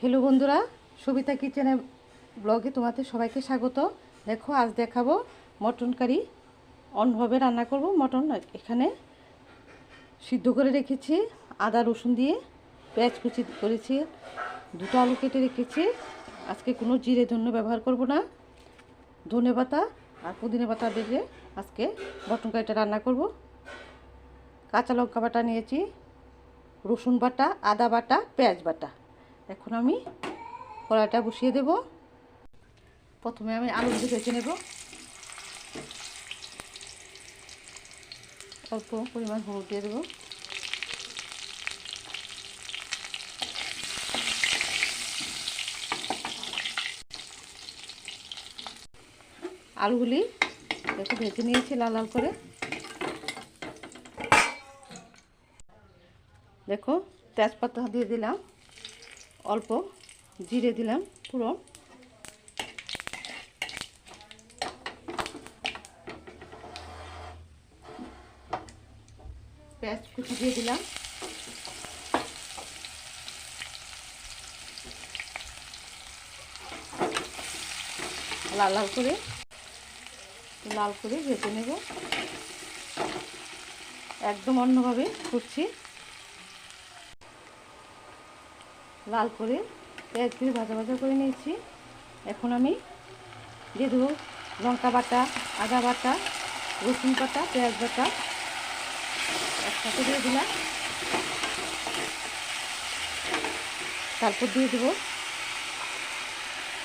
Hello বন্ধুরা। সবিতা কিচেনে ব্লগে তোমাদের সবাইকে স্বাগত। দেখো, আজ দেখাবো মটন কারি। অন্যভাবে রান্না করব। মটন এখানে সিদ্ধ করে রেখেছি, আদা, রসুন দিয়ে পেঁয়াজ কুচি করেছি, দুটো আলু কেটে রেখেছি। আজকে কোনো জিরে ধন্য ব্যবহার করব না। ধনে পাতা আর পুদিনা পাতা দিয়ে আজকে মটন কারিটা রান্না করব। কাঁচা লঙ্কা বাটা নিয়েছি, রসুন বাটা, আদা বাটা, পেঁয়াজ বাটা। এখন আমি কড়াইটা বসিয়ে দেব। প্রথমে আমি আলু দিয়ে ভেজে নেব। অল্প পরিমাণ হলুদ দিয়ে দেবো। আলুগুলি একটু ভেজে নিয়েছি লাল লাল করে। দেখো, তেজপাতা দিয়ে দিলাম। অল্প জিরে দিলাম পুরো। পেঁয়াজ কুচি দিয়ে দিলাম। লাল লাল করে লাল করে ভেজে নেব। একদম অন্যভাবে করছি। লাল করে দিয়ে ভাজা ভাজা করে নিয়েছি। এখন আমি দিয়ে দেবো লঙ্কা বাটা, আদা বাটা, রসুন বাটা, পেঁয়াজ বাটা একসাথে দিয়ে দিলাম। তারপর দিয়ে দেবো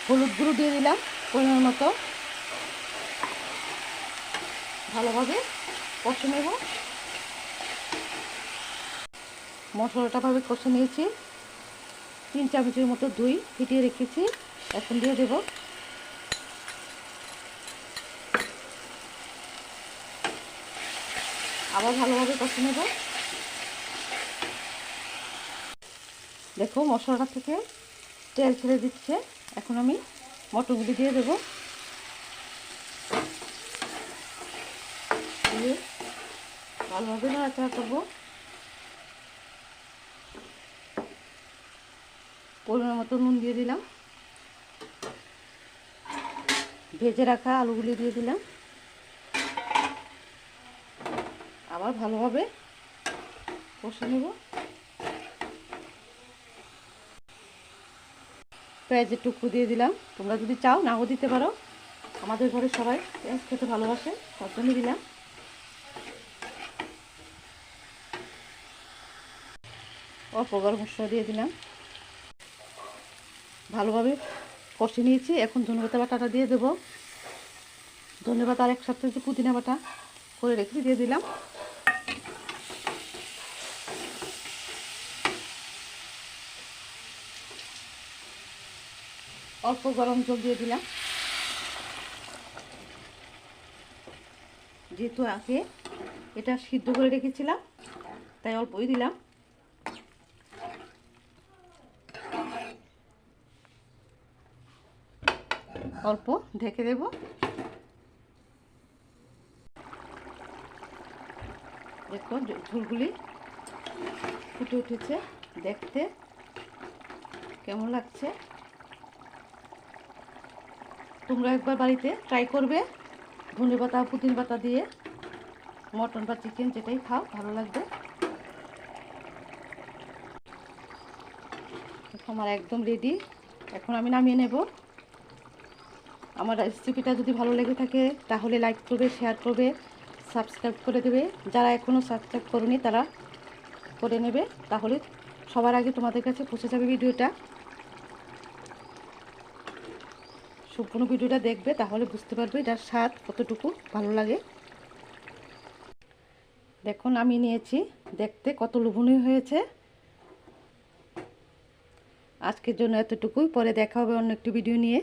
হলুদ গুঁড়ো দিয়ে দিলাম পরিমাণ মতো। ভালোভাবে কষে নেব। মশলাটা ভাবে কষে নিয়েছি। তিন চামচের মতো দই ফিটিয়ে রেখেছি। এখন দিয়ে দেব। আবার ভালোভাবে কষে নেব। দেখো মশলাটা থেকে তেল ছেড়ে দিচ্ছে। এখন আমি মটরগুলি দিয়ে দেবো। ভালোভাবে নাড়াচাড়া করব। পরিমাণ মতো নুন দিয়ে দিলাম। ভেজে রাখা আলুগুলি দিয়ে দিলাম। আবার ভালোভাবে কষে নেব। পেঁয়াজের টুকরো দিয়ে দিলাম। তোমরা যদি চাও নাও দিতে পারো। আমাদের ঘরে সবাই পেঁয়াজ খেতে ভালোবাসে, তার জন্য দিলাম। অল্প গরম মশলা দিয়ে দিলাম। ভালোভাবে কষে নিয়েছি। এখন ধনেপাতা বাটাটা দিয়ে দেবো। ধনেপাতা আর এক একসাথে যে পুদিনা বাটা করে রেখেছি দিয়ে দিলাম। অল্প গরম জল দিয়ে দিলাম। যেহেতু আগে এটা সিদ্ধ করে রেখেছিলাম, তাই অল্পই দিলাম। অল্প ঢেকে দেব। দেখো ঝুলগুলি ফুটে উঠেছে, দেখতে কেমন লাগছে? তোমরা একবার বাড়িতে ট্রাই করবে। ধনে পাতা, পুদিন পাতা দিয়ে, মটন বা চিকেন যেটাই খাও, ভালো লাগবে। আমার একদম রেডি এখন আমি নামিয়ে নেব। আমার রেসিপিটা যদি ভালো লেগে থাকে, তাহলে লাইক করবে শেয়ার করবে সাবস্ক্রাইব করে দেবে। যারা এখনও সাবস্ক্রাইব করনি, তারা করে নেবে। তাহলে সবার আগে তোমাদের কাছে পৌঁছে যাবে ভিডিওটা। সম্পূর্ণ ভিডিওটা দেখবে, তাহলে বুঝতে পারবে এটার স্বাদ কতটুকু ভালো লাগে। দেখুন, আমি নিয়েছি দেখতে কত লোভনীয় হয়েছে। আজকের জন্য এতটুকুই, পরে দেখা হবে অন্য একটি ভিডিও নিয়ে।